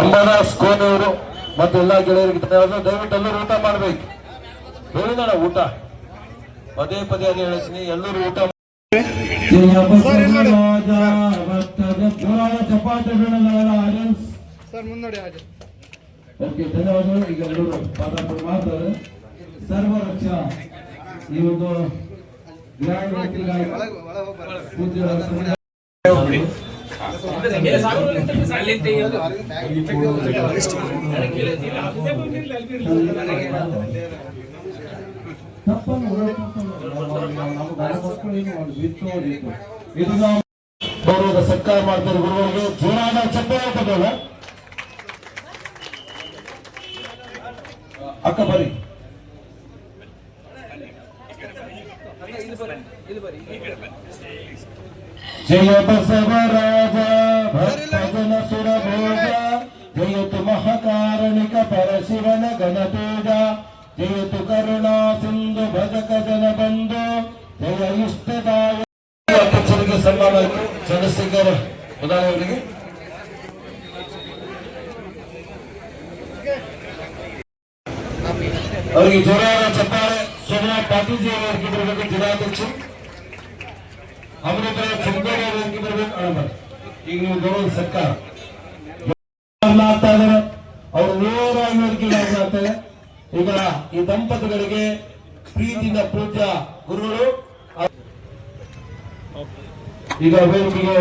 ಅಂಬಾದಾಸ್ ಕೋನಿ ಅವರು ಮತ್ತು ಎಲ್ಲಾ ಗೆಳೆಯರಿಗೆ ದಯವಿಟ್ಟು ಎಲ್ಲರೂ ಊಟ ಮಾಡ್ಬೇಕು. ಹೇಳಿದಾಳ ಊಟ? ಪದೇ ಪದೇ ಅದೇ ಹೇಳ್ತೀನಿ ಎಲ್ಲರೂ ಊಟ ಓಕೆ ಧನ್ಯವಾದಗಳು. ಈಗ ಎಲ್ಲರೂ ಮಾಡ್ತಾರೆ. ಸರ್ವರಕ್ಷ ಈ ಒಂದು ಗ್ರ್ಯಾಂಡ್ ಗೌರವದ ಸತ್ಕಾರ ಮಾಡ್ತಾರೆ ಗುರುಗಳಿಗೆ ಜೋರಾದ ಚಪ್ಪಾಳೆ ಅಕ್ಕ ಬರಿ ಜಯ ಬಸವರಾಜ ಭಕ್ತಜನ ಸುರಭೋಜ ಜಯತು ಮಹಾಕಾರಣಿಕ ಪರಶಿವನ ಗಣಪೂಜ ಜಯತು ಕರುಣಾ ಸಿಂಧು ಭಜಕ ಜನ ಬಂಧು ಜಯ ಇಷ್ಟದಾಯ ಅಧ್ಯಕ್ಷರಿಗೆ ಸನ್ಮಾನ ಆಯಿತು ಚಂದ್ರಶೇಖರ್ ಅವರಿಗೆ ಅವರಿಗೆ ಜೋರಾದ ಚಪ್ಪಾಳೆ ಸೋಮನಾಥ್ ಪಾಟೀಲ್ ಜಿ ಅವರಿಗೆ ಬರಬೇಕು ಜಿಲ್ಲಾಧ್ಯಕ್ಷರು ಅಮೃತ ಅವರಿಗೆ ಬರಬೇಕು ಈಗ ನೀವು ಗೌರವ ಸರ್ಕಾರ. ಅವರು ಈಗ ಈ ದಂಪತಿಗಳಿಗೆ ಪ್ರೀತಿಯಿಂದ ಪೂಜ್ಯ ಗುರುಗಳು. ಈಗ ವೇದಿಕೆಗೆ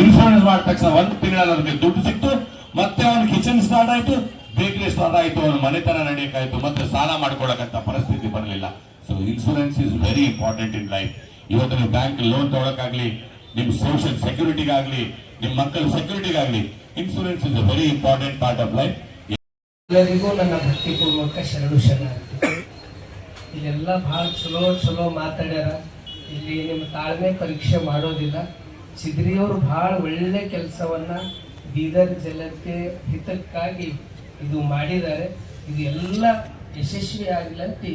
ಇನ್ಶೂರೆನ್ಸ್ ಮಾಡಿದ ತಕ್ಷಣ ಒಂದು ಅದಕ್ಕೆ ದುಡ್ಡು ಸಿಕ್ತು, ಮತ್ತೆ ಅವನು ಕಿಚನ್ ಸ್ಟಾರ್ಟ್ ಆಯ್ತು. ಬೇಕರಿ ಸ್ಟಾರ್ಟ್ ಆಯ್ತು ಅವನ ಮನೆತನ ನಡೆಯಕ್ಕಾಯ್ತು ಮತ್ತೆ ಸಾಲ ಮಾಡ್ಕೊಳಕಂತ ಪರಿಸ್ಥಿತಿ ಬರಲಿಲ್ಲ. So insurance is very important in life ಇವತ್ತು ನೀವು ಬ್ಯಾಂಕ್ ಲೋನ್ ತಗೊಳಕಾಗ್ಲಿ ನಿಮ್ ಸೋಷಿಯಲ್ ಸೆಕ್ಯೂರಿಟಿಗಾಗ್ಲಿ ನಿಮ್ ಮಕ್ಕಳ ಸೆಕ್ಯೂರಿಟಿಗಾಗ್ಲಿ insurance is a very important part of life ಎಲ್ಲರಿಗೂ ನನ್ನ ಭಕ್ತಿಪೂರ್ವಕ ಶರಣು ಶರಣಾರ್ಥಿ. ಇಲ್ಲೆಲ್ಲ ಭಾಳ ಚಲೋ ಚಲೋ ಮಾತಾಡ್ಯಾರ. ಇಲ್ಲಿ ನಿಮ್ಮ ತಾಳ್ಮೆ ಪರೀಕ್ಷೆ ಮಾಡೋದಿಲ್ಲ. ಸಿದ್ರಿಯವರು ಭಾಳ ಒಳ್ಳೆ ಕೆಲಸವನ್ನ ಬೀದರ್ ಜನತೆ ಹಿತಕ್ಕಾಗಿ ಇದು ಮಾಡಿದ್ದಾರೆ ಇದು ಎಲ್ಲ ಯಶಸ್ವಿ ಆಗಲಂತೆ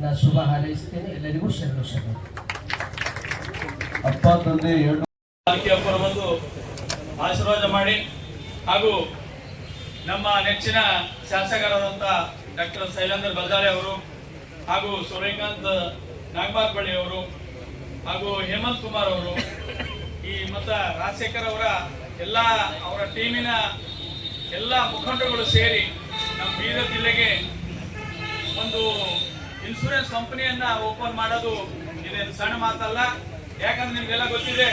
ನಾ ಶುಭ ಹಾರೈಸ್ತೇನೆ. ಎಲ್ಲರಿಗೂ ಶರಣು ಶರಣ. ಅಪ್ಪ ತಂದೆ ಎರಡು ಆಶೀರ್ವಾದ ಮಾಡಿ ಹಾಗೂ ನಮ್ಮ ನೆಚ್ಚಿನ ಶಾಸಕರಾದಂಥ ಡಾಕ್ಟರ್ ಶೈಲೇಂದ್ರ ಬಲ್ದಾಳೆ ಅವರು ಹಾಗೂ ಸೂರ್ಯಕಾಂತ್ ನಾಗಬಾಗ್ ಬಳ್ಳಿ ಅವರು ಹಾಗೂ ಹೇಮಂತ್ ಕುಮಾರ್ ಅವರು ಈ ಮತ್ತು ರಾಜಶೇಖರ್ ಅವರ ಎಲ್ಲ ಅವರ ಟೀಮಿನ ಎಲ್ಲ ಮುಖಂಡರುಗಳು ಸೇರಿ ನಮ್ಮ ಬೀದರ್ ಜಿಲ್ಲೆಗೆ ಒಂದು ಇನ್ಶೂರೆನ್ಸ್ ಕಂಪನಿಯನ್ನ ಓಪನ್ ಮಾಡೋದು ಇದೇನು ಸಣ್ಣ ಮಾತಲ್ಲ. ಯಾಕಂದ್ರೆ ನಿಮ್ಗೆಲ್ಲ ಗೊತ್ತಿದೆ,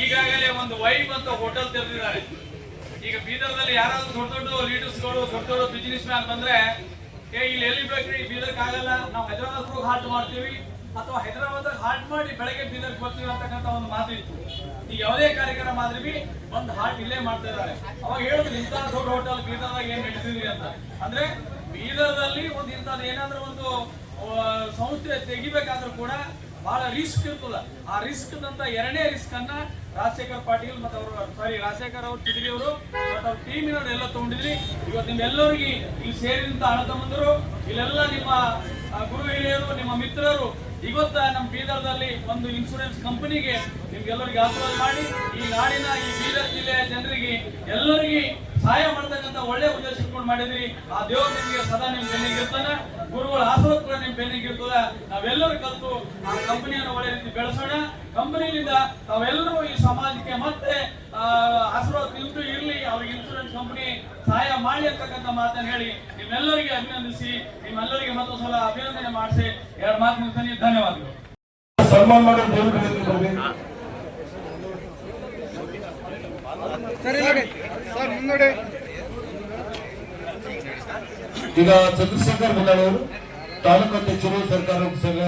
ಈಗಾಗಲೇ ಒಂದು ವೈಬ್ ಅಂತ ಹೋಟೆಲ್ ತೆರೆದಿದ್ದಾರೆ. ಈಗ ಬೀದರ್ದಲ್ಲಿ ಯಾರಾದ್ರೂ ದೊಡ್ಡ ದೊಡ್ಡ ಲೀಡರ್ಸ್ಗಳು ದೊಡ್ಡ ದೊಡ್ಡ ಬಿಸಿನೆಸ್ ಮ್ಯಾನ್ ಬಂದ್ರೆ, ಏ, ಇಲ್ಲಿ ಎಲ್ಲಿ ಬೇಕ್ರಿ? ಬೀದರ್ಗೆ ಆಗಲ್ಲ. ನಾವು ಹೈದರಾಬಾದ್ ಹೋಗಿ ಹಾಲ್ಟ್ ಮಾಡ್ತೀವಿ. ಅಥವಾ ಹೈದರಾಬಾದ್ ಹಾಲ್ಟ್ ಮಾಡಿ ಬೆಳಗ್ಗೆ ಬೀದರ್ ಬರ್ತೀವಿ ಒಂದು ಮಾತು ಇತ್ತು ಈಗ ಯಾವುದೇ ಕಾರ್ಯಕ್ರಮ ಆದ್ರೆ ಬಿ ಒಂದು ಹಾಲ್ಟ್ ಇಲ್ಲೇ ಮಾಡ್ತಾ ಇದ್ದಾರೆ. ಅವಾಗ ಹೇಳುದು, ಇಂಥ ದೊಡ್ಡ ಹೋಟೆಲ್ ಬೀದರ್ದಾಗ ಏನ್ ನಡೆಸಿದ್ರಿ ಅಂತ. ಅಂದ್ರೆ ಬೀದರ್ದಲ್ಲಿ ಒಂದು ಇಂಥದ್ದು ಏನಾದ್ರೂ ಒಂದು ಸಂಸ್ಥೆ ತೆಗಿಬೇಕಾದ್ರೂ ಕೂಡ ಬಹಳ ರಿಸ್ಕ್ ಇರ್ತದ. ಆ ರಿಸ್ಕ್ ನಂತ ಎರಡನೇ ರಿಸ್ಕ್ ಅನ್ನ ರಾಜಶೇಖರ್ ಪಾಟೀಲ್ ಮತ್ತು ಅವರು ಸಾರಿ ರಾಜಶೇಖರ್ ಅವರು ಚಿದ್ರಿ ಅವರು ಮತ್ತು ಅವ್ರ ಟೀಮಿನವ್ರು ಎಲ್ಲ ತಗೊಂಡಿದ್ರಿ. ಇವತ್ತು ನಿಮ್ಮೆಲ್ಲರಿಗೆ ಇಲ್ಲಿ ಸೇರಿದಂತ ಅಣ್ಣ ತಮ್ಮಂದರು ಇಲ್ಲೆಲ್ಲ ನಿಮ್ಮ ಗುರು ಹಿರಿಯರು, ನಿಮ್ಮ ಮಿತ್ರರು ಇವತ್ತ ನಮ್ಮ ಬೀದರ್ದಲ್ಲಿ ಒಂದು ಇನ್ಶೂರೆನ್ಸ್ ಕಂಪನಿಗೆ ನಿಮ್ಗೆಲ್ಲರಿಗೆ ಆಶೀರ್ವಾದ ಮಾಡಿ, ಈ ನಾಡಿನ ಈ ಬೀದರ್ ಜಿಲ್ಲೆಯ ಜನರಿಗೆ ಎಲ್ಲರಿಗೆ ಸಹಾಯ ಮಾಡತಕ್ಕಂತ ಒಳ್ಳೆ ಉದ್ದೇಶ ಇಟ್ಕೊಂಡು ಮಾಡಿದ್ರಿ. ಆ ದೇವರು ನಿಮಗೆ ಸದಾ ನಿಮ್ ಬೆನ್ನಿಗಿರ್ತಾನೆ ಗುರುಗಳ ಆಶೀರ್ವಾದ ಕೂಡ ನಿಮ್ ಬೆನ್ನಿಗೆ ಇರ್ತದ. ನಾವೆಲ್ಲರೂ ಕಲ್ತು ಆ ಕಂಪನಿಯನ್ನು ಒಳ್ಳೆ ರೀತಿ ಬೆಳೆಸೋಣ. ಕಂಪನಿಯಿಂದ ತಾವೆಲ್ಲರೂ ಈ ಸಮಾಜಕ್ಕೆ ಮತ್ತೆ ಆಶೀರ್ವಾದ ನಿಂತು ಇರ್ಲಿ ಅವ್ರಿಗೆ ಕಂಪನಿ ಸಹಾಯ ಮಾಡಿ ಅಂತಕ್ಕಂಥ ಮಾತನ್ನು ಹೇಳಿ ನಿಮ್ಮೆಲ್ಲರಿಗೆ ಅಭಿನಂದಿಸಿ ನಿಮ್ಮೆಲ್ಲರಿಗೆ ಮತ್ತೊಂದು ಸಲ ಅಭಿನಂದನೆ ಮಾಡಿಸಿ. ಎರಡು ಮಾತು ನಿಲ್ತೀನಿ ಧನ್ಯವಾದಗಳು. ಸನ್ಮಾನ ಈಗ ಚಂದ್ರಶೇಖರ್ ಅವರು ತಾಲೂಕು ಅಧ್ಯಕ್ಷರು ಸರ್ಕಾರ ಸಂಘ